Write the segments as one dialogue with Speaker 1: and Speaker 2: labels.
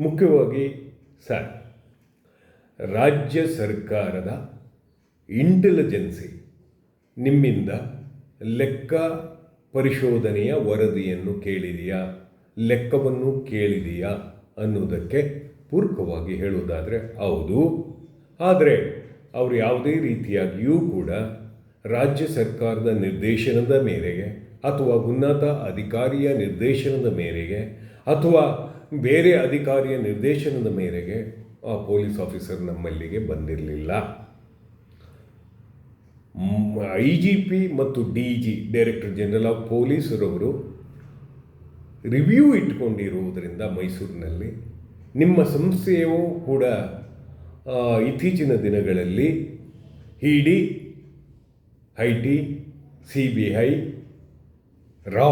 Speaker 1: ಮುಖ್ಯವಾಗಿ ಸರ್, ರಾಜ್ಯ ಸರ್ಕಾರದ ಇಂಟೆಲಿಜೆನ್ಸಿ ನಿಮ್ಮಿಂದ ಲೆಕ್ಕ ಪರಿಶೋಧನೆಯ ವರದಿಯನ್ನು ಕೇಳಿದೆಯಾ, ಲೆಕ್ಕವನ್ನು ಕೇಳಿದೆಯಾ ಅನ್ನೋದಕ್ಕೆ ಪೂರ್ವಕವಾಗಿ ಹೇಳುವುದಾದರೆ ಹೌದು. ಆದರೆ ಅವರು ಯಾವುದೇ ರೀತಿಯಾಗಿಯೂ ಕೂಡ ರಾಜ್ಯ ಸರ್ಕಾರದ ನಿರ್ದೇಶನದ ಮೇರೆಗೆ ಅಥವಾ ಉನ್ನತ ಅಧಿಕಾರಿಯ ನಿರ್ದೇಶನದ ಮೇರೆಗೆ ಅಥವಾ ಬೇರೆ ಅಧಿಕಾರಿಯ ನಿರ್ದೇಶನದ ಮೇರೆಗೆ ಆ ಪೊಲೀಸ್ ಆಫೀಸರ್ ನಮ್ಮಲ್ಲಿಗೆ ಬಂದಿರಲಿಲ್ಲ. ಐ ಜಿ ಪಿ ಮತ್ತು D G director general of ಪೊಲೀಸರವರು review ಇಟ್ಕೊಂಡಿರುವುದರಿಂದ ಮೈಸೂರಿನಲ್ಲಿ ನಿಮ್ಮ ಸಂಸ್ಥೆಯು ಕೂಡ ಇತ್ತೀಚಿನ ದಿನಗಳಲ್ಲಿ E D I T C B I Ra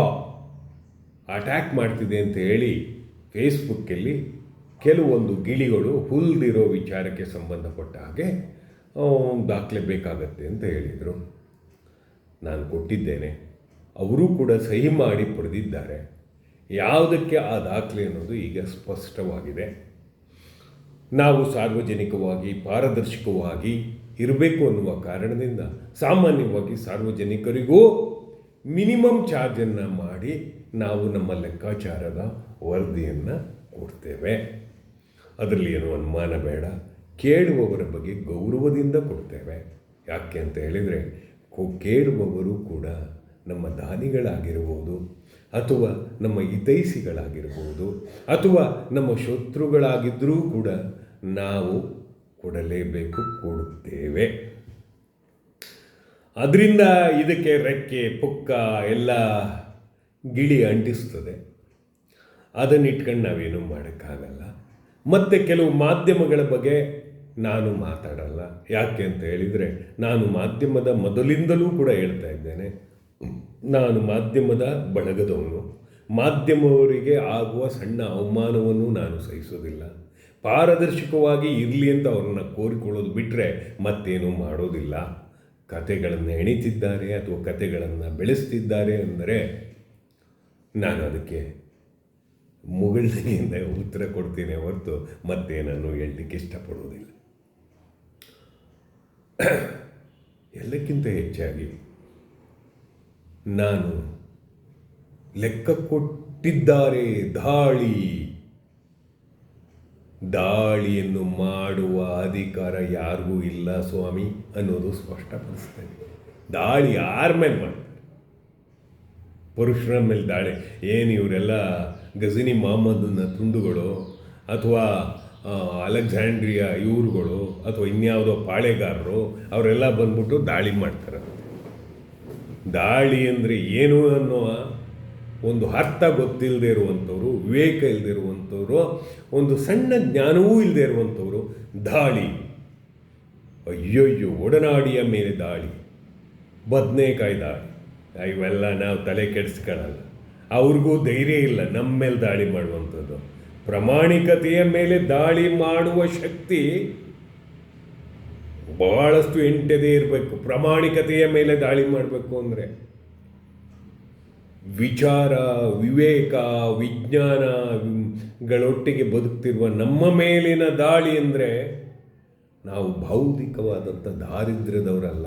Speaker 1: attack ಮಾಡ್ತಿದೆ ಅಂತ ಹೇಳಿ ಫೇಸ್ಬುಕ್ಕಲ್ಲಿ ಕೆಲವೊಂದು ಗಿಳಿಗಳು ಹುಲ್ದಿರೋ ವಿಚಾರಕ್ಕೆ ಸಂಬಂಧಪಟ್ಟ ಹಾಗೆ ದಾಖಲೆ ಬೇಕಾಗತ್ತೆ ಅಂತ ಹೇಳಿದರು. ನಾನು ಕೊಟ್ಟಿದ್ದೇನೆ. ಅವರು ಕೂಡ ಸಹಿ ಮಾಡಿ ಪಡೆದಿದ್ದಾರೆ. ಯಾವುದಕ್ಕೆ ಆ ದಾಖಲೆ ಅನ್ನೋದು ಈಗ ಸ್ಪಷ್ಟವಾಗಿದೆ. ನಾವು ಸಾರ್ವಜನಿಕವಾಗಿ, ಪಾರದರ್ಶಕವಾಗಿ ಇರಬೇಕು ಅನ್ನುವ ಕಾರಣದಿಂದ ಸಾಮಾನ್ಯವಾಗಿ ಸಾರ್ವಜನಿಕರಿಗೂ ಮಿನಿಮಮ್ ಚಾರ್ಜನ್ನು ಮಾಡಿ ನಾವು ನಮ್ಮ ಲೆಕ್ಕಾಚಾರದ ವರದಿಯನ್ನು ಕೊಡ್ತೇವೆ. ಅದರಲ್ಲಿ ಏನು ಅನುಮಾನ ಬೇಡ. ಕೇಳುವವರ ಬಗ್ಗೆ ಗೌರವದಿಂದ ಕೊಡ್ತೇವೆ. ಯಾಕೆ ಅಂತ ಹೇಳಿದರೆ ಕೇಳುವವರು ಕೂಡ ನಮ್ಮ ದಾನಿಗಳಾಗಿರ್ಬೋದು, ಅಥವಾ ನಮ್ಮ ಹಿತೈಸಿಗಳಾಗಿರ್ಬೋದು ಅಥವಾ ನಮ್ಮ ಶತ್ರುಗಳಾಗಿದ್ದರೂ ಕೂಡ ನಾವು ಕೊಡಲೇಬೇಕು, ಕೊಡುತ್ತೇವೆ. ಅದರಿಂದ ಇದಕ್ಕೆ ರೆಕ್ಕೆ, ಪುಕ್ಕ ಎಲ್ಲ ಗಿಳಿ ಅಂಟಿಸ್ತದೆ. ಅದನ್ನು ಇಟ್ಕೊಂಡು ನಾವೇನು ಮಾಡೋಕ್ಕಾಗಲ್ಲ. ಮತ್ತು ಕೆಲವು ಮಾಧ್ಯಮಗಳ ಬಗ್ಗೆ ನಾನು ಮಾತಾಡಲ್ಲ. ಯಾಕೆ ಅಂತ ಹೇಳಿದರೆ, ನಾನು ಮಾಧ್ಯಮದ ಮೊದಲಿಂದಲೂ ಕೂಡ ಹೇಳ್ತಾ ಇದ್ದೇನೆ. ನಾನು ಮಾಧ್ಯಮದ ಬಳಗದವನು. ಮಾಧ್ಯಮವರಿಗೆ ಆಗುವ ಸಣ್ಣ ಅವಮಾನವನ್ನು ನಾನು ಸಹಿಸೋದಿಲ್ಲ. ಪಾರದರ್ಶಕವಾಗಿ ಇರಲಿ ಅಂತ ಅವ್ರನ್ನ ಕೋರಿಕೊಳ್ಳೋದು ಬಿಟ್ಟರೆ ಮತ್ತೇನು ಮಾಡೋದಿಲ್ಲ. ಕತೆಗಳನ್ನು ಎಣಿತಿದ್ದಾರೆ ಅಥವಾ ಕತೆಗಳನ್ನು ಬೆಳೆಸ್ತಿದ್ದಾರೆ ಅಂದರೆ ನಾನು ಅದಕ್ಕೆ ಮುಗುಳ್ನಗೆಯಿಂದ ಉತ್ತರ ಕೊಡ್ತೀನಿ ಹೊರತು ನಾನು ಹೇಳಲಿಕ್ಕೆ ಇಷ್ಟಪಡುವುದಿಲ್ಲ. ಎಲ್ಲಕ್ಕಿಂತ ಹೆಚ್ಚಾಗಿ ನಾನು ಲೆಕ್ಕ ಕೊಟ್ಟಿದ್ದಾರೆ ದಾಳಿ ದಾಳಿಯನ್ನು ಮಾಡುವ ಅಧಿಕಾರ ಯಾರಿಗೂ ಇಲ್ಲ ಸ್ವಾಮಿ ಅನ್ನೋದು ಸ್ಪಷ್ಟಪಡಿಸ್ತೇನೆ ದಾಳಿ ಯಾರ ಮೇಲೆ ಮಾಡ್ತಾರೆ? ಪುರುಷರ ಮೇಲೆ ದಾಳಿ. ಏನು ಇವರೆಲ್ಲ ಗಜಿನಿ ಮಹಮ್ಮದನ್ನ ತುಂಡುಗಳು ಅಥವಾ ಅಲೆಕ್ಸಾಂಡ್ರಿಯಾ ಇವರುಗಳು ಅಥವಾ ಇನ್ಯಾವುದೋ ಪಾಳೆಗಾರರು ಅವರೆಲ್ಲ ಬಂದ್ಬಿಟ್ಟು ದಾಳಿ ಮಾಡ್ತಾರೆ. ದಾಳಿ ಅಂದರೆ ಏನು ಅನ್ನುವ ಒಂದು ಅರ್ಥ ಗೊತ್ತಿಲ್ಲದೆ ಇರುವಂಥವ್ರು, ವಿವೇಕ ಇಲ್ಲದೆ ಇರುವಂಥವ್ರು, ಒಂದು ಸಣ್ಣ ಜ್ಞಾನವೂ ಇಲ್ಲದೆ ಇರುವಂಥವ್ರು, ದಾಳಿ. ಅಯ್ಯಯ್ಯೋ, ಒಡನಾಡಿಯ ಮೇಲೆ ದಾಳಿ. ಬದನೇಕಾಯಿ ದಾಳಿ. ಇವೆಲ್ಲ ನಾವು ತಲೆ ಕೆಡಿಸ್ಕೊಳ್ಳಲ್ಲ ಅವ್ರಿಗೂ ಧೈರ್ಯ ಇಲ್ಲ ನಮ್ಮ ಮೇಲೆ ದಾಳಿ ಮಾಡುವಂಥದ್ದು. ಪ್ರಾಮಾಣಿಕತೆಯ ಮೇಲೆ ದಾಳಿ ಮಾಡುವ ಶಕ್ತಿ ಬಹಳಷ್ಟು ಎಂಟದೇ ಇರಬೇಕು. ಪ್ರಾಮಾಣಿಕತೆಯ ಮೇಲೆ ದಾಳಿ ಮಾಡಬೇಕು ಅಂದರೆ. ವಿಚಾರ, ವಿವೇಕ ವಿಜ್ಞಾನಗಳೊಟ್ಟಿಗೆ ಬದುಕ್ತಿರುವ ನಮ್ಮ ಮೇಲಿನ ದಾಳಿ ಅಂದರೆ ನಾವು ಭೌತಿಕವಾದಂಥ ದಾರಿದ್ರ್ಯದವರಲ್ಲ.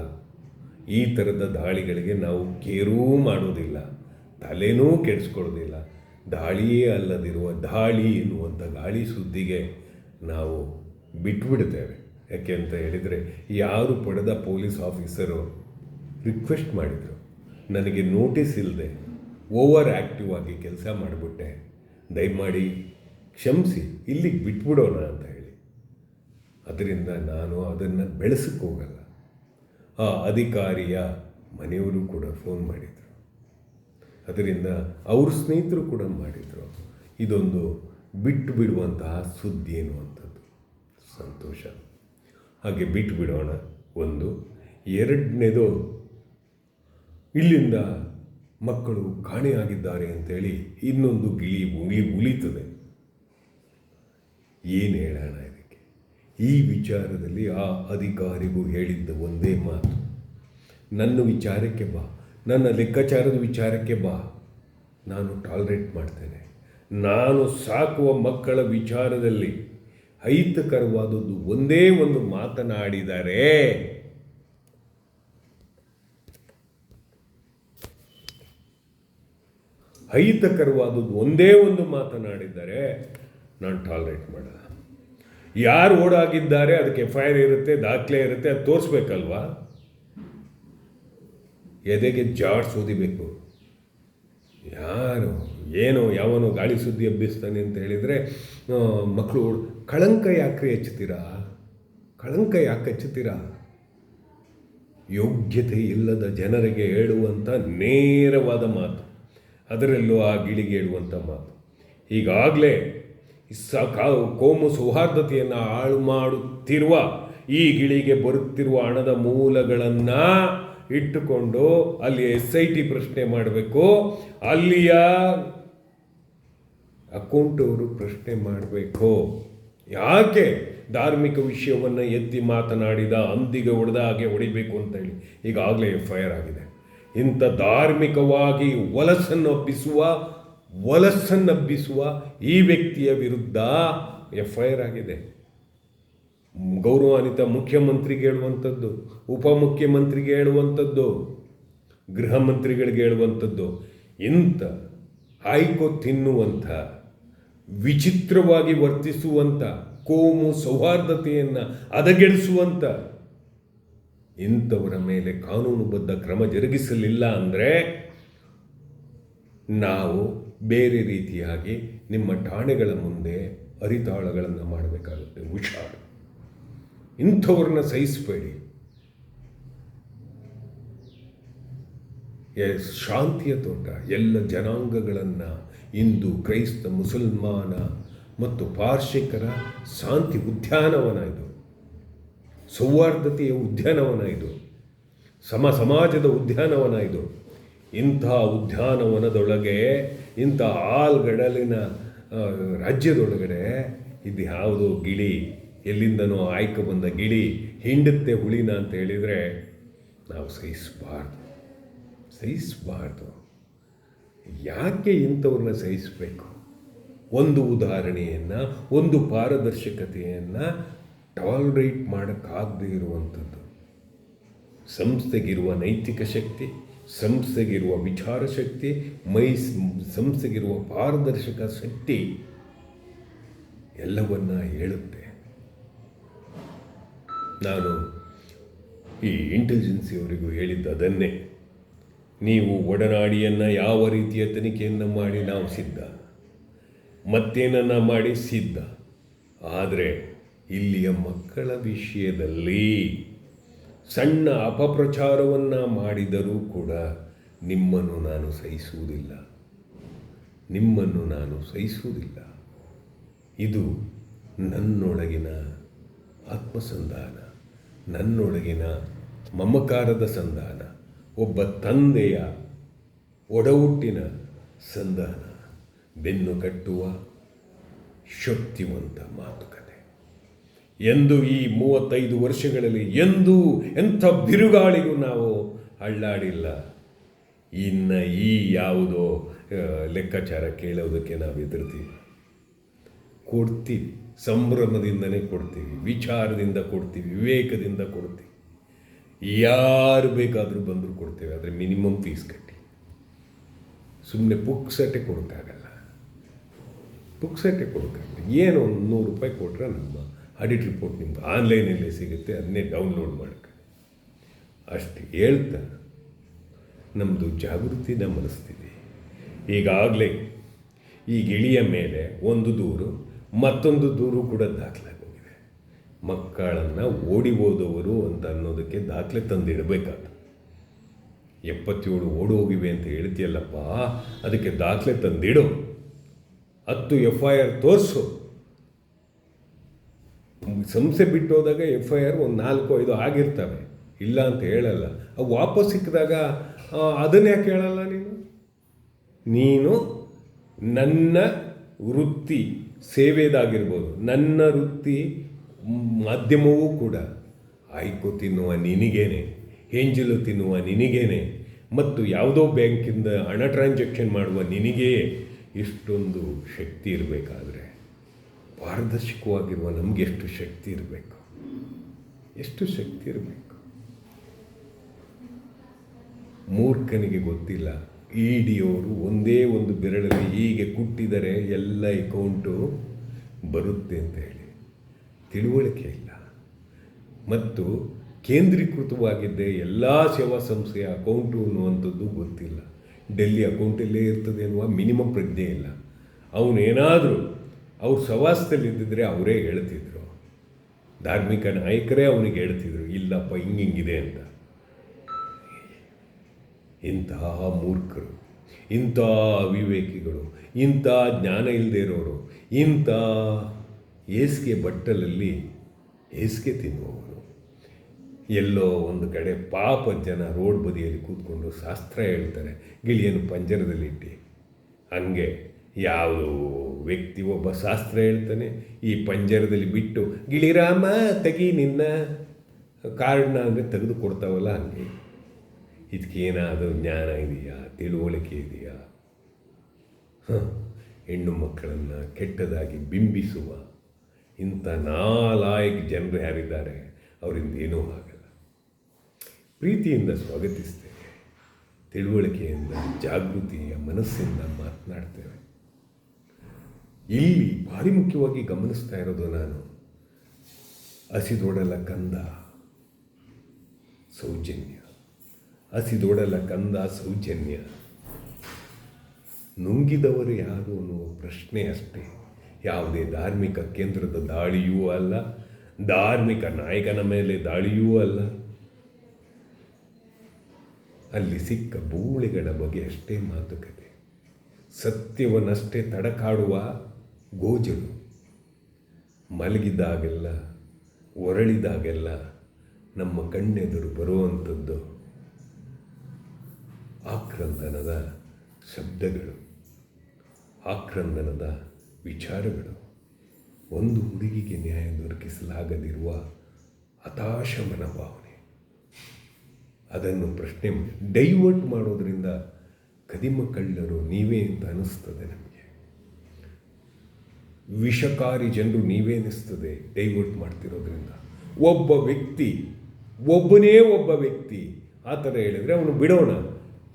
Speaker 1: ಈ ಥರದ ದಾಳಿಗಳಿಗೆ ನಾವು ಕೇರೂ ಮಾಡೋದಿಲ್ಲ ತಲೆನೂ ಕೆಡಿಸ್ಕೊಳ್ಳೋದಿಲ್ಲ. ದಾಳಿಯೇ ಅಲ್ಲದಿರುವ ದಾಳಿ ಎನ್ನುವಂಥ ಗಾಳಿ ಸುದ್ದಿಗೆ ನಾವು ಬಿಟ್ಬಿಡ್ತೇವೆ. ಯಾಕೆ ಅಂತ ಹೇಳಿದರೆ, ಯಾರು ಪಡೆದ ಪೊಲೀಸ್ ಆಫೀಸರು ರಿಕ್ವೆಸ್ಟ್ ಮಾಡಿದರು. ನನಗೆ ನೋಟಿಸ್ ಇಲ್ಲದೆ ಓವರ್ ಆ್ಯಕ್ಟಿವ್ ಆಗಿ ಕೆಲಸ ಮಾಡಿಬಿಟ್ಟೆ. ದಯಮಾಡಿ ಕ್ಷಮಿಸಿ, ಇಲ್ಲಿಗೆ ಬಿಟ್ಬಿಡೋಣ ಅಂತ ಹೇಳಿ. ಅದರಿಂದ ನಾನು ಅದನ್ನು ಬೆಳೆಸಕ್ಕೆ ಹೋಗಲ್ಲ. ಆ ಅಧಿಕಾರಿಯ ಮನೆಯವರು ಕೂಡ ಫೋನ್ ಮಾಡಿದರು. ಅದರಿಂದ ಅವ್ರ ಸ್ನೇಹಿತರು ಕೂಡ ಮಾಡಿದರು. ಇದೊಂದು ಬಿಟ್ಟು ಬಿಡುವಂತಹ ಸುದ್ದಿ ಎನ್ನುವಂಥದ್ದು. ಸಂತೋಷ. ಹಾಗೆ ಬಿಟ್ಟು ಬಿಡೋಣ ಒಂದು. ಎರಡನೇದು, ಇಲ್ಲಿಂದ ಮಕ್ಕಳು ಕಾಣೆಯಾಗಿದ್ದಾರೆ ಅಂತೇಳಿ ಇನ್ನೊಂದು ಗಿಳಿ ಉಳಿ ಉಳಿತದೆ ಏನು ಹೇಳೋಣ ಇದಕ್ಕೆ? ಈ ವಿಚಾರದಲ್ಲಿ ಆ ಅಧಿಕಾರಿಗೂ ಹೇಳಿದ್ದ ಒಂದೇ ಮಾತು. ನನ್ನ ವಿಚಾರಕ್ಕೆ ಬಾ, ನನ್ನ ಲೆಕ್ಕಾಚಾರದ ವಿಚಾರಕ್ಕೆ ಬಾ. ನಾನು ಟಾಲರೇಟ್ ಮಾಡ್ತೇನೆ. ನಾನು ಸಾಕುವ ಮಕ್ಕಳ ವಿಚಾರದಲ್ಲಿ ಅಹಿತಕರವಾದದ್ದು ಒಂದೇ ಒಂದು ಮಾತನಾಡಿದರೆ ಅಹಿತಕರವಾದದ್ದು ಒಂದೇ ಒಂದು ಮಾತನಾಡಿದರೆ ನಾನು ಟಾಲರೇಟ್ ಮಾಡಲ್ಲ. ಯಾರು ಓಡಾಗಿದ್ದಾರೆ, ಅದಕ್ಕೆ ಎಫ್ ಐ ಆರ್ ಇರುತ್ತೆ, ದಾಖಲೆ ಇರುತ್ತೆ, ಅದು ತೋರಿಸ್ಬೇಕಲ್ವಾ? ಎದೆಗೆ ಜಾಡ್ ಸೋದಿಬೇಕು ಯಾರು, ಏನು, ಯಾವನು ಗಾಳಿ ಸುದ್ದಿ ಎಬ್ಬಿಸ್ತಾನೆ ಅಂತ ಹೇಳಿದರೆ ಮಕ್ಕಳು ಕಳಂಕ ಯಾಕೆ ಹಚ್ಚುತ್ತೀರಾ ಕಳಂಕ ಯಾಕೆ ಹಚ್ಚುತ್ತೀರಾ ಯೋಗ್ಯತೆ ಇಲ್ಲದ ಜನರಿಗೆ ಹೇಳುವಂಥ ನೇರವಾದ ಮಾತು. ಅದರಲ್ಲೂ ಆ ಗಿಳಿಗೆ ಹೇಳುವಂಥ ಮಾತು. ಈಗಾಗಲೇ ಕೋಮು ಸೌಹಾರ್ದತೆಯನ್ನು ಹಾಳು ಮಾಡುತ್ತಿರುವ ಈ ಗಿಳಿಗೆ ಬರುತ್ತಿರುವ ಹಣದ ಮೂಲಗಳನ್ನು ಇಟ್ಟುಕೊಂಡು ಅಲ್ಲಿ ಎಸ್ ಐ ಟಿ ಪ್ರಶ್ನೆ ಮಾಡಬೇಕು. ಅಲ್ಲಿಯ ಅಕೌಂಟ್ ಅವರು ಪ್ರಶ್ನೆ ಮಾಡಬೇಕು. ಯಾಕೆ ಧಾರ್ಮಿಕ ವಿಷಯವನ್ನು ಎತ್ತಿ ಮಾತನಾಡಿದ ಅಂದಿಗೆ ಹೊಡೆದ ಹಾಗೆ ಹೊಡಿಬೇಕು ಅಂತೇಳಿ ಈಗಾಗಲೇ ಎಫ್ ಐ ಆರ್ ಆಗಿದೆ. ಇಂಥ ಧಾರ್ಮಿಕವಾಗಿ ಒಲಸನ್ನಬ್ಬಿಸುವ ಒಲಸನ್ನಬ್ಬಿಸುವ ಈ ವ್ಯಕ್ತಿಯ ವಿರುದ್ಧ ಎಫ್ ಐ ಆರ್ ಆಗಿದೆ. ಗೌರವಾನ್ವಿತ ಮುಖ್ಯಮಂತ್ರಿಗೆ ಹೇಳುವಂಥದ್ದು, ಉಪಮುಖ್ಯಮಂತ್ರಿಗೆ ಹೇಳುವಂಥದ್ದು, ಗೃಹ ಮಂತ್ರಿಗಳಿಗೆ ಹೇಳುವಂಥದ್ದು, ಇಂಥ ಆಯ್ಕೋ ತಿನ್ನುವಂಥ, ವಿಚಿತ್ರವಾಗಿ ವರ್ತಿಸುವಂಥ, ಕೋಮು ಸೌಹಾರ್ದತೆಯನ್ನು ಹದಗೆಡಿಸುವಂಥ ಇಂಥವರ ಮೇಲೆ ಕಾನೂನುಬದ್ಧ ಕ್ರಮ ಜರುಗಿಸಲಿಲ್ಲ ಅಂದರೆ ನಾವು ಬೇರೆ ರೀತಿಯಾಗಿ ನಿಮ್ಮ ಠಾಣೆಗಳ ಮುಂದೆ ಅರಿತಾಳಗಳನ್ನು ಮಾಡಬೇಕಾಗುತ್ತೆ, ಹುಷಾರು. ಇಂಥವ್ರನ್ನ ಸಹಿಸಬೇಡಿ. ಶಾಂತಿಯ ತೋಟ, ಎಲ್ಲ ಜನಾಂಗಗಳನ್ನು ಇಂದು ಕ್ರೈಸ್ತ, ಮುಸಲ್ಮಾನ ಮತ್ತು ಪಾರ್ಶಿಕರ ಶಾಂತಿ ಉದ್ಯಾನವನ ಇದು. ಸೌಹಾರ್ದತೆಯ ಉದ್ಯಾನವನ ಇದು ಸಮ ಸಮಾಜದ ಉದ್ಯಾನವನ ಇದು ಇಂಥ ಉದ್ಯಾನವನದೊಳಗೆ ಇಂಥ ಆಲ್ಗಡಲಿನ ರಾಜ್ಯದೊಳಗಡೆ ಇದು ಯಾವುದೋ ಗಿಳಿ, ಎಲ್ಲಿಂದನೋ ಆಯ್ಕೆ ಬಂದ ಗಿಳಿ, ಹಿಂಡುತ್ತೆ ಹುಳಿನ ಅಂತ ಹೇಳಿದರೆ ನಾವು ಸಹಿಸಬಾರ್ದು. ಸಹಿಸಬಾರ್ದು. ಯಾಕೆ ಇಂಥವ್ರನ್ನ ಸಹಿಸಬೇಕು? ಒಂದು ಉದಾಹರಣೆಯನ್ನು, ಒಂದು ಪಾರದರ್ಶಕತೆಯನ್ನು ಟಾಲರೇಟ್ ಮಾಡೋಕ್ಕಾಗದೇ ಇರುವಂಥದ್ದು. ಸಂಸ್ಥೆಗಿರುವ ನೈತಿಕ ಶಕ್ತಿ, ಸಂಸ್ಥೆಗಿರುವ ವಿಚಾರ ಶಕ್ತಿ, ಮೈ ಸಂಸ್ಥೆಗಿರುವ ಪಾರದರ್ಶಕ ಶಕ್ತಿ ಎಲ್ಲವನ್ನ ಹೇಳುತ್ತೆ. ನಾನು ಈ ಇಂಟೆಲಿಜೆನ್ಸಿಯವರಿಗೂ ಹೇಳಿದ್ದು ಅದನ್ನೇ ನೀವು ಒಡನಾಡಿಯನ್ನು ಯಾವ ರೀತಿಯ ತನಿಖೆಯನ್ನು ಮಾಡಿ ನಾವು ಸಿದ್ಧ, ಮತ್ತೇನನ್ನು ಮಾಡಿ ಸಿದ್ಧ, ಆದರೆ ಇಲ್ಲಿಯ ಮಕ್ಕಳ ವಿಷಯದಲ್ಲಿ ಸಣ್ಣ ಅಪಪ್ರಚಾರವನ್ನು ಮಾಡಿದರೂ ಕೂಡ ನಿಮ್ಮನ್ನು ನಾನು ಸಹಿಸುವುದಿಲ್ಲ. ನಿಮ್ಮನ್ನು ನಾನು ಸಹಿಸುವುದಿಲ್ಲ. ಇದು ನನ್ನೊಳಗಿನ ಆತ್ಮಸಂಧಾನ, ನನ್ನೊಳಗಿನ ಮಮಕಾರದ ಸಂಧಾನ, ಒಬ್ಬ ತಂದೆಯ ಒಡಹುಟ್ಟಿನ ಸಂಧಾನ. ಬೆನ್ನು ಕಟ್ಟುವ ಶಕ್ತಿವಂತ ಮಾತುಕತೆ. ಎಂದು ಈ ಮೂವತ್ತೈದು ವರ್ಷಗಳಲ್ಲಿ ಎಂದೂ ಎಂಥ ಬಿರುಗಾಳಿಗೂ ನಾವು ಅಳ್ಳಾಡಿಲ್ಲ. ಇನ್ನು ಈ ಯಾವುದೋ ಲೆಕ್ಕಾಚಾರ ಕೇಳೋದಕ್ಕೆ ನಾವು ಹೆದರ್ತೀವಿ. ಕೊಡ್ತೀವಿ, ಸಂಭ್ರಮದಿಂದನೇ ಕೊಡ್ತೀವಿ, ವಿಚಾರದಿಂದ ಕೊಡ್ತೀವಿ, ವಿವೇಕದಿಂದ ಕೊಡ್ತೀವಿ. ಯಾರು ಬೇಕಾದರೂ ಬಂದರೂ ಕೊಡ್ತೇವೆ, ಆದರೆ ಮಿನಿಮಮ್ ಫೀಸ್ ಕಟ್ಟಿ. ಸುಮ್ಮನೆ ಪುಕ್ಸಟ್ಟೆ ಕೊಡೋಕ್ಕಾಗಲ್ಲ. ಪುಕ್ಸಟ್ಟೆ ಕೊಡೋಕ್ಕಾಗಲ್ಲ. ಏನು ಒಂದು ನೂರು ರೂಪಾಯಿ ಕೊಟ್ಟರೆ ನಮ್ಮ ಆಡಿಟ್ ರಿಪೋರ್ಟ್ ನಿಮ್ಗೆ ಆನ್ಲೈನಲ್ಲೇ ಸಿಗುತ್ತೆ, ಅದನ್ನೇ ಡೌನ್ಲೋಡ್ ಮಾಡ್ಕೊಳ್ಳಿ. ಅಷ್ಟು ಹೇಳ್ತಾ ನಮ್ಮದು ಜಾಗೃತಿನ ಮನಸ್ತಿದೆ ಈಗಾಗಲೇ ಈ ಗಿಳಿಯ ಮೇಲೆ ಒಂದು ದೂರು, ಮತ್ತೊಂದು ದೂರು ಕೂಡ ದಾಖಲಾಗೋಗಿದೆ ಮಕ್ಕಳನ್ನು ಓಡಿ ಹೋದವರು ಅಂತ ಅನ್ನೋದಕ್ಕೆ ದಾಖಲೆ ತಂದಿಡಬೇಕಾದ. ಎಪ್ಪತ್ತೇಳು ಓಡಿ ಹೋಗಿವೆ ಅಂತ ಹೇಳ್ತೀಯಲ್ಲಪ್ಪ, ಅದಕ್ಕೆ ದಾಖಲೆ ತಂದಿಡು. ಹತ್ತು ಎಫ್ ಐ ಆರ್ ತೋರಿಸು. ಸಂಸ್ಥೆ ಬಿಟ್ಟು ಹೋದಾಗ ಎಫ್ ಐ ಆರ್ ಒಂದು ನಾಲ್ಕು ಐದು ಆಗಿರ್ತವೆ. ಇಲ್ಲ ಅಂತ ಹೇಳಲ್ಲ. ಅವು ವಾಪಸ್ ಸಿಕ್ಕಿದಾಗ ಅದನ್ನ ಯಾಕೆ ಹೇಳಲ್ಲ ನೀನು? ನೀನು ನನ್ನ ವೃತ್ತಿ ಸೇವೆದಾಗಿರ್ಬೋದು. ನನ್ನ ವೃತ್ತಿ ಮಾಧ್ಯಮವೂ ಕೂಡ. ಆಯ್ಕು ತಿನ್ನುವ ನಿನಗೇನೆ. ಹೆಂಜಲು ತಿನ್ನುವ ನಿನಗೇನೆ. ಮತ್ತು ಯಾವುದೋ ಬ್ಯಾಂಕಿಂದ ಹಣ ಟ್ರಾನ್ಸಾಕ್ಷನ್ ಮಾಡುವ ನಿನಗೇ ಇಷ್ಟೊಂದು ಶಕ್ತಿ ಇರಬೇಕಾದ್ರೆ. ಪಾರದರ್ಶಕವಾಗಿರುವ ನಮಗೆ ಎಷ್ಟು ಶಕ್ತಿ ಇರಬೇಕು? ಎಷ್ಟು ಶಕ್ತಿ ಇರಬೇಕು? ಮೂರ್ಖನಿಗೆ ಗೊತ್ತಿಲ್ಲ. ಇಡಿಯವರು ಒಂದೇ ಒಂದು ಬೆರಳಲ್ಲಿ ಹೀಗೆ ಕುಟ್ಟಿದರೆ ಎಲ್ಲ ಅಕೌಂಟು ಬರುತ್ತೆ ಅಂತ ಹೇಳಿ. ತಿಳುವಳಿಕೆ ಇಲ್ಲ. ಮತ್ತು ಕೇಂದ್ರೀಕೃತವಾಗಿದ್ದೆ ಎಲ್ಲ ಸೇವಾ ಸಂಸ್ಥೆಯ ಅಕೌಂಟು ಅನ್ನುವಂಥದ್ದು ಗೊತ್ತಿಲ್ಲ. ಡೆಲ್ಲಿ ಅಕೌಂಟಲ್ಲೇ ಇರ್ತದೆ ಅನ್ನುವ ಮಿನಿಮಮ್ ಪ್ರಜ್ಞೆ ಇಲ್ಲ. ಅವನು ಏನಾದರೂ ಸವಾಸದಲ್ಲಿ ಇದ್ದಿದ್ರೆ ಅವರೇ ಹೇಳ್ತಿದ್ರು. ಧಾರ್ಮಿಕ ನಾಯಕರೇ ಅವನಿಗೆ ಹೇಳ್ತಿದ್ರು, ಇಲ್ಲಪ್ಪ, ಹಿಂಗಿಂಗಿದೆ ಅಂತ. ಇಂತಹ ಮೂರ್ಖರು, ಇಂಥ ಅವಿವೇಕಿಗಳು, ಇಂಥ ಜ್ಞಾನ ಇಲ್ಲದೆ ಇರೋರು, ಇಂಥ ಏಸಿಗೆ ಬಟ್ಟಲಲ್ಲಿ ಏಸಿಗೆ ತಿನ್ನುವವರು. ಎಲ್ಲೋ ಒಂದು ಕಡೆ ಪಾಪ ಜನ ರೋಡ್ ಬದಿಯಲ್ಲಿ ಕೂತ್ಕೊಂಡು ಶಾಸ್ತ್ರ ಹೇಳ್ತಾರೆ, ಗಿಳಿಯನ್ನು ಪಂಜರದಲ್ಲಿಟ್ಟು. ಹಂಗೆ ಯಾವುದೋ ವ್ಯಕ್ತಿ ಒಬ್ಬ ಶಾಸ್ತ್ರ ಹೇಳ್ತಾನೆ, ಈ ಪಂಜರದಲ್ಲಿ ಬಿಟ್ಟು, ಗಿಳಿರಾಮ, ತೆಗಿ ನಿನ್ನ. ಕಾರ್ಡ್ನ ಅಂದರೆ ತೆಗೆದು ಕೊಡ್ತಾವಲ್ಲ ಹಂಗೆ. ಇದಕ್ಕೇನಾದರೂ ಜ್ಞಾನ ಇದೆಯಾ? ತಿಳುವಳಿಕೆ ಇದೆಯಾ? ಹೆಣ್ಣು ಮಕ್ಕಳನ್ನು ಕೆಟ್ಟದಾಗಿ ಬಿಂಬಿಸುವ ಇಂಥ ನಾಲಾಯಕ ಜನರು ಯಾರಿದ್ದಾರೆ, ಅವರಿಂದ ಏನೂ ಆಗಲ್ಲ. ಪ್ರೀತಿಯಿಂದ ಸ್ವಾಗತಿಸ್ತೇವೆ, ತಿಳುವಳಿಕೆಯಿಂದ, ಜಾಗೃತಿಯ ಮನಸ್ಸಿಂದ ಮಾತನಾಡ್ತೇವೆ. ಇಲ್ಲಿ ಭಾರಿ ಮುಖ್ಯವಾಗಿ ಗಮನಿಸ್ತಾ ಇರೋದು ನಾನು. ಹಸಿದೊಡಲ ಕಂದ ಸೌಜನ್ಯ. ಹಸಿದೊಡಲ ಕಂದ ಸೌಜನ್ಯ. ನುಂಗಿದವರು ಯಾರು ಅನ್ನುವ ಪ್ರಶ್ನೆ ಅಷ್ಟೇ. ಯಾವುದೇ ಧಾರ್ಮಿಕ ಕೇಂದ್ರದ ದಾಳಿಯೂ ಅಲ್ಲ, ಧಾರ್ಮಿಕ ನಾಯಕನ ಮೇಲೆ ದಾಳಿಯೂ ಅಲ್ಲ. ಅಲ್ಲಿ ಸಿಕ್ಕ ಬೂಳಿಗಳ ಬಗ್ಗೆ ಅಷ್ಟೇ ಮಾತುಕತೆ. ಸತ್ಯವನ್ನಷ್ಟೇ ತಡಕಾಡುವ ಗೋಜಲು. ಮಲಗಿದಾಗೆಲ್ಲ, ಒರಳಿದಾಗೆಲ್ಲ ನಮ್ಮ ಕಣ್ಣೆದುರು ಬರುವಂಥದ್ದು ಆಕ್ರಂದನದ ಶಬ್ದಗಳು, ಆಕ್ರಂದನದ ವಿಚಾರಗಳು. ಒಂದು ಹುಡುಗಿಗೆ ನ್ಯಾಯ ದೊರಕಿಸಲಾಗದಿರುವ ಹತಾಶ ಮನೋಭಾವನೆ. ಅದನ್ನು ಪ್ರಶ್ನೆ ಡೈವರ್ಟ್ ಮಾಡೋದರಿಂದ ಕದಿಮ ಕಳ್ಳರು ನೀವೇ ಅಂತ ಅನ್ನಿಸ್ತದೆ ನಮಗೆ. ವಿಷಕಾರಿ ಜನರು ನೀವೇನಿಸ್ತದೆ, ಡೈವರ್ಟ್ ಮಾಡ್ತಿರೋದ್ರಿಂದ? ಒಬ್ಬ ವ್ಯಕ್ತಿ, ಒಬ್ಬನೇ ಒಬ್ಬ ವ್ಯಕ್ತಿ, ಆ ಥರ ಹೇಳಿದರೆ ಅವನು ಬಿಡೋಣ.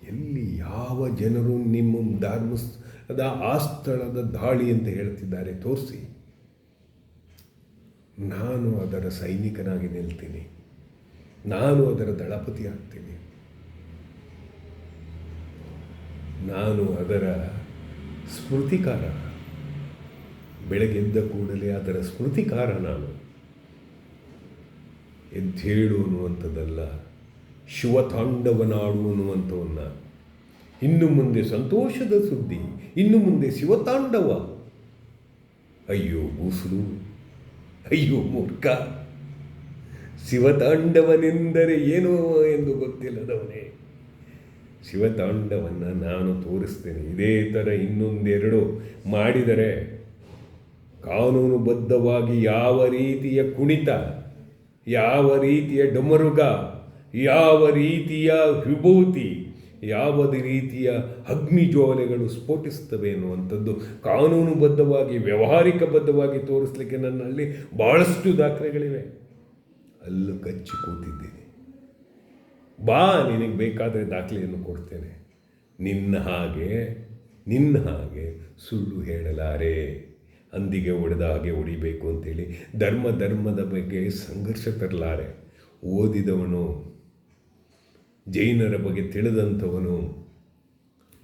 Speaker 1: ಎಲ್ಲಿ ಯಾವ ಜನರು ನಿಮ್ಮ ಧರ್ಮದ ಆ ಸ್ಥಳದ ದಾಳಿ ಅಂತ ಹೇಳ್ತಿದ್ದಾರೆ ತೋರಿಸಿ. ನಾನು ಅದರ ಸೈನಿಕನಾಗಿ ನಿಲ್ತೀನಿ. ನಾನು ಅದರ ದಳಪತಿ ಆಗ್ತೀನಿ. ನಾನು ಅದರ ಸ್ಮೃತಿಕಾರ. ಬೆಳಗ್ಗೆದ್ದ ಕೂಡಲೇ ಅದರ ಸ್ಮೃತಿಕಾರ ನಾನು. ಎದ್ದೇಳು ಅನ್ನುವಂಥದ್ದಲ್ಲ ಶಿವತಾಂಡವನಾಡು ಅನ್ನುವಂಥವನ್ನ ಇನ್ನು ಮುಂದೆ ಸಂತೋಷದ ಸುದ್ದಿ, ಇನ್ನು ಮುಂದೆ ಶಿವತಾಂಡವ. ಅಯ್ಯೋ ಗೂಸುಲು ಅಯ್ಯೋ ಮೂರ್ಖ. ಶಿವತಾಂಡವನೆಂದರೆ ಏನು ಎಂದು ಗೊತ್ತಿಲ್ಲದವನೇ. ಶಿವತಾಂಡವನ್ನು ನಾನು ತೋರಿಸ್ತೇನೆ. ಇದೇ ಥರ ಇನ್ನೊಂದೆರಡು ಮಾಡಿದರೆ ಕಾನೂನುಬದ್ಧವಾಗಿ ಯಾವ ರೀತಿಯ ಕುಣಿತ, ಯಾವ ರೀತಿಯ ಡಮರುಗ, ಯಾವ ರೀತಿಯ ವಿಭೂತಿ ಯಾವ ರೀತಿಯ ಅಗ್ನಿಜ್ವಾಲೆಗಳು ಸ್ಫೋಟಿಸ್ತವೆ ಅನ್ನುವಂಥದ್ದು ಕಾನೂನುಬದ್ಧವಾಗಿ, ವ್ಯಾವಹಾರಿಕಬದ್ಧವಾಗಿ ತೋರಿಸಲಿಕ್ಕೆ ನನ್ನಲ್ಲಿ ಭಾಳಷ್ಟು ದಾಖಲೆಗಳಿವೆ. ಅಲ್ಲೂ ಕಚ್ಚಿ ಕೂತಿದ್ದೀನಿ. ಬಾ, ನಿನಗೆ ಬೇಕಾದರೆ ದಾಖಲೆಯನ್ನು ಕೊಡ್ತೇನೆ. ನಿನ್ನ ಹಾಗೆ ನಿನ್ನ ಹಾಗೆ ಸುಳ್ಳು ಹೇಳಲಾರೆ. ಅಂದಿಗೆ ಹೊಡೆದ ಹಾಗೆ ಹೊಡಿಬೇಕು ಅಂತೇಳಿ ಧರ್ಮ ಧರ್ಮದ ಬಗ್ಗೆ ಸಂಘರ್ಷ ತರಲಾರೆ. ಓದಿದವನು, ಜೈನರ ಬಗ್ಗೆ ತಿಳಿದಂಥವನು,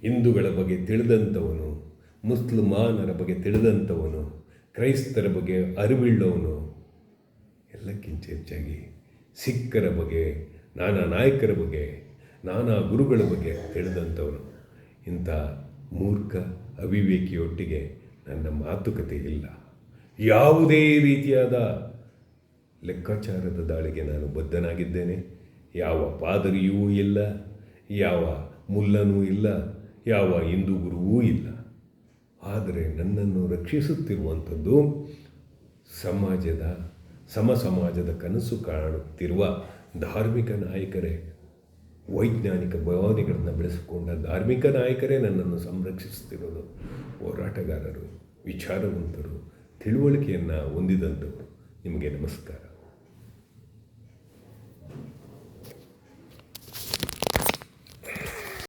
Speaker 1: ಹಿಂದೂಗಳ ಬಗ್ಗೆ ತಿಳಿದಂಥವನು, ಮುಸ್ಲಿಮಾನರ ಬಗ್ಗೆ ತಿಳಿದಂಥವನು, ಕ್ರೈಸ್ತರ ಬಗ್ಗೆ ಅರಿವಿಳ್ಳವನು ಎಲ್ಲಕ್ಕಿಂತ ಹೆಚ್ಚಾಗಿ ಸಿಖ್ಖರ ಬಗ್ಗೆ, ನಾನಾ ನಾಯಕರ ಬಗ್ಗೆ, ನಾನಾ ಗುರುಗಳ ಬಗ್ಗೆ ತಿಳಿದಂಥವನು. ಇಂಥ ಮೂರ್ಖ ಅವಿವೇಕಿಯೊಟ್ಟಿಗೆ ನನ್ನ ಮಾತುಕತೆ ಇಲ್ಲ. ಯಾವುದೇ ರೀತಿಯಾದ ಲೆಕ್ಕಾಚಾರದ ದಾಳಿಗೆ ನಾನು ಬದ್ಧನಾಗಿದ್ದೇನೆ. ಯಾವ ಪಾದರಿಯೂ ಇಲ್ಲ, ಯಾವ ಮುಲ್ಲನೂ ಇಲ್ಲ, ಯಾವ ಹಿಂದೂ ಗುರುವೂ ಇಲ್ಲ. ಆದರೆ ನನ್ನನ್ನು ರಕ್ಷಿಸುತ್ತಿರುವಂಥದ್ದು ಸಮಾಜದ, ಸಮ ಸಮಾಜದ ಕನಸು ಕಾಣುತ್ತಿರುವ ಧಾರ್ಮಿಕ ನಾಯಕರೇ ವೈಜ್ಞಾನಿಕ ಭಾವನೆಗಳನ್ನು ಬೆಳೆಸಿಕೊಂಡ ಧಾರ್ಮಿಕ ನಾಯಕರೇ ನನ್ನನ್ನು ಸಂರಕ್ಷಿಸುತ್ತಿರೋದು ಹೋರಾಟಗಾರರು ವಿಚಾರವಂತರು ತಿಳುವಳಿಕೆಯನ್ನು ಹೊಂದಿದಂಥವರು ನಿಮಗೆ ನಮಸ್ಕಾರ.